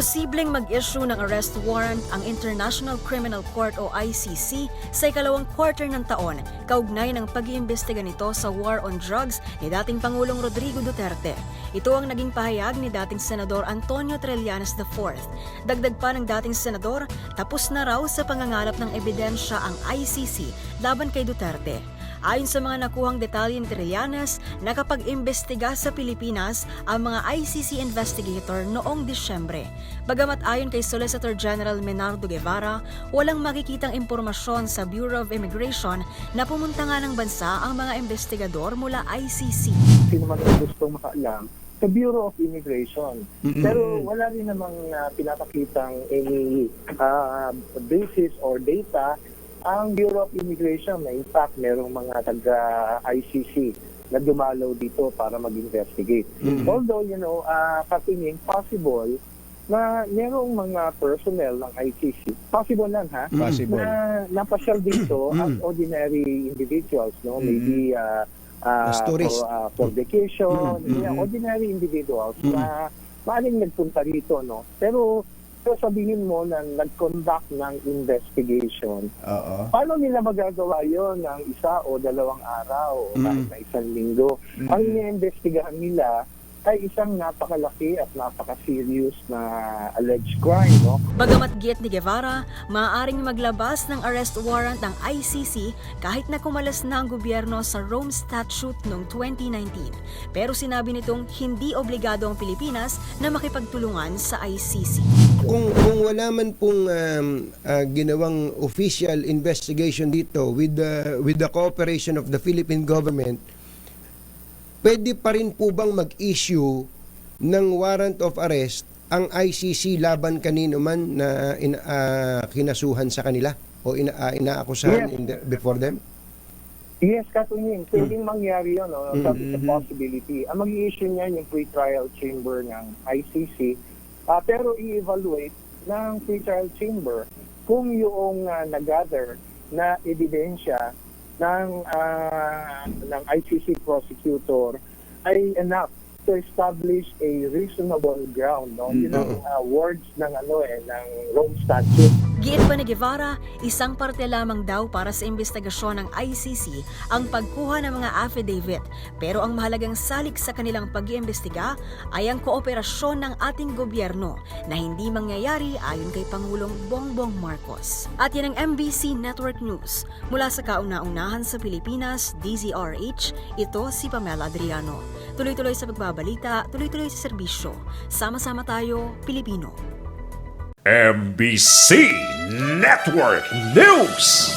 Posibleng mag-issue ng arrest warrant ang International Criminal Court o ICC sa ikalawang quarter ng taon kaugnay ng pag-iimbestiga nito sa war on drugs ni dating Pangulong Rodrigo Duterte. Ito ang naging pahayag ni dating Senador Antonio Trillanes IV. Dagdag pa ng dating Senador, tapos na raw sa pangangalap ng ebidensya ang ICC laban kay Duterte. Ayon sa mga nakuhang detalye ni Trillanes, nakapag-imbestiga sa Pilipinas ang mga ICC investigator noong Disyembre. Bagamat ayon kay Solicitor General Menardo Guevara, walang makikitang impormasyon sa Bureau of Immigration na pumunta nga ng bansa ang mga investigador mula ICC. sino man ang gustong makaalam sa Bureau of Immigration. Pero wala rin namang uh, pinapakitang any uh, basis or data ang Bureau of Immigration na in fact merong mga taga-ICC na dumalaw dito para mag-investigate. Although, you know, uh, katingin possible na merong mga personnel ng ICC, possible lang ha, Possible. na napasyal dito as ordinary individuals, no? Maybe uh, uh, for, uh, for vacation, Mm, yeah, mm, ordinary individuals na maaaring nagpunta rito, no? Pero pero sabihin mo na nag-conduct ng investigation, Oo. paano nila magagawa yon ng isa o dalawang araw o Mm. kahit na isang linggo? Ang iniimbestigahan nila ay isang napakalaki at napaka-serious na alleged crime, no? Bagamat giit ni Guevara, maaaring maglabas ng arrest warrant ng ICC kahit na kumalas na ang gobyerno sa Rome Statute noong 2019. Pero sinabi nitong hindi obligado ang Pilipinas na makipagtulungan sa ICC. Kung kung wala man pong um, ah, ginawang official investigation dito with the with the cooperation of the Philippine government, pwede pa rin po bang mag-issue ng warrant of arrest ang ICC laban kanino man na in, ah, kinasuhan sa kanila o ina, ah, inaakusahan Yes. in the- before them? Yes, katunying. Pwedeng mangyari yun. No? Mm, a mhm. possibility. Ang mag-i-issue niyan yung pre-trial chamber ng ICC. Ah, pero i-evaluate ng pre-trial chamber kung yung ah, nag-gather na ebidensya ng, ah, ng ICC prosecutor ay enough to establish a reasonable ground. No? Yun ang ah, words ng, ano, eh, ng Rome Statute. Giit pa ni Guevara, isang parte lamang daw para sa investigasyon ng ICC ang pagkuha ng mga affidavit. Pero ang mahalagang salik sa kanilang pag-iimbestiga ay ang kooperasyon ng ating gobyerno na hindi mangyayari ayon kay Pangulong Bongbong Marcos. At yan ang MBC Network News. Mula sa kauna-unahan sa Pilipinas, DZRH, ito si Pamela Adriano. Tuloy-tuloy sa pagbabalita, tuloy-tuloy sa serbisyo. Sama-sama tayo, Pilipino. MBC Network News.